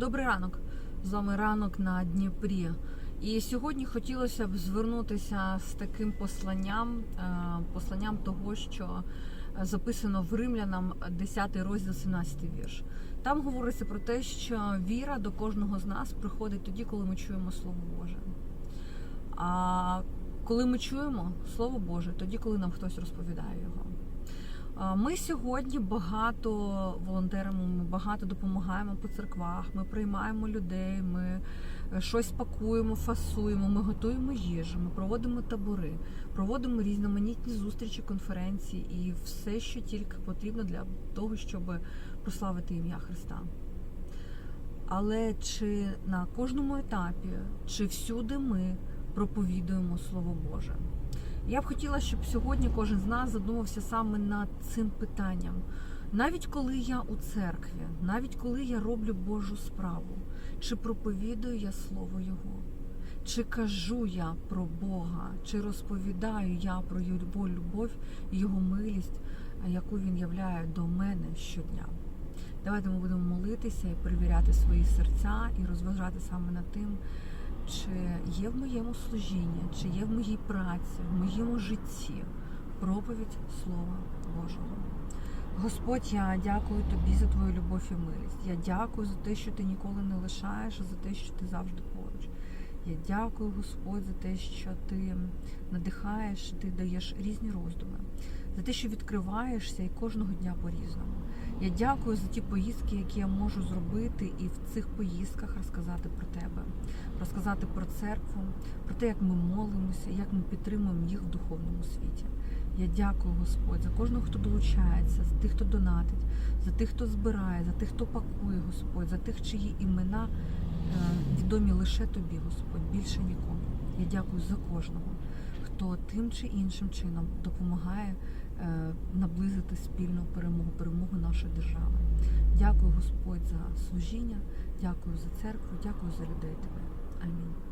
Добрий ранок. З вами ранок на Дніпрі. І сьогодні хотілося б звернутися з таким посланням, е, посланням того, що записано в Римлянам 10 розділ 17 вірш. Там говориться про те, що віра до кожного з нас приходить тоді, коли ми чуємо Слово Боже. А коли ми чуємо Слово Боже, тоді, коли нам хтось розповідає його. Ми сьогодні багато волонтеримо, ми багато допомагаємо по церквах, ми приймаємо людей, ми е, щось пакуємо, фасуємо, ми готуємо їжу, ми проводимо табори, проводимо різноманітні зустрічі, конференції і все, що тільки потрібно для того, щоб прославити ім'я Христа. Але чи на кожному етапі, чи всюди ми проповідуємо Слово Боже? Я б хотіла, щоб сьогодні кожен з нас задумався саме над цим питанням. Навіть коли я у церкві, навіть коли я роблю Божу справу, чи проповідую я Слово Його, чи кажу я про Бога, чи розповідаю я про Його любов і Його милість, яку Він являє до мене щодня. Давайте ми будемо молитися і перевіряти свої серця і розважати саме над тим, чи є в моєму служінні, чи є в моїй праці, в моєму житті проповідь Слова Божого. Господь, я дякую тобі за твою любов і милість. Я дякую за те, що ти ніколи не лишаєш, а за те, що ти завжди поруч. Я дякую, Господь, за те, що ти надихаєш, ти даєш різні роздуми, за те, що відкриваєшся і кожного дня по-різному. Я дякую за ті поїздки, які я можу зробити, і в цих поїздках розказати про тебе, розказати про церкву, про те, як ми молимося, як ми підтримуємо їх в духовному світі. Я дякую, Господь, за кожного, хто долучається, за тих, хто донатить, за тих, хто збирає, за тих, хто пакує, Господь, за тих, чиї імена е, відомі лише тобі, Господь, більше нікому. Я дякую за кожного, хто тим чи іншим чином допомагає е, наблизити спільну перемогу, перемогу нашої держави. Дякую, Господь, за служіння, дякую за церкву, дякую за людей тебе. Амінь.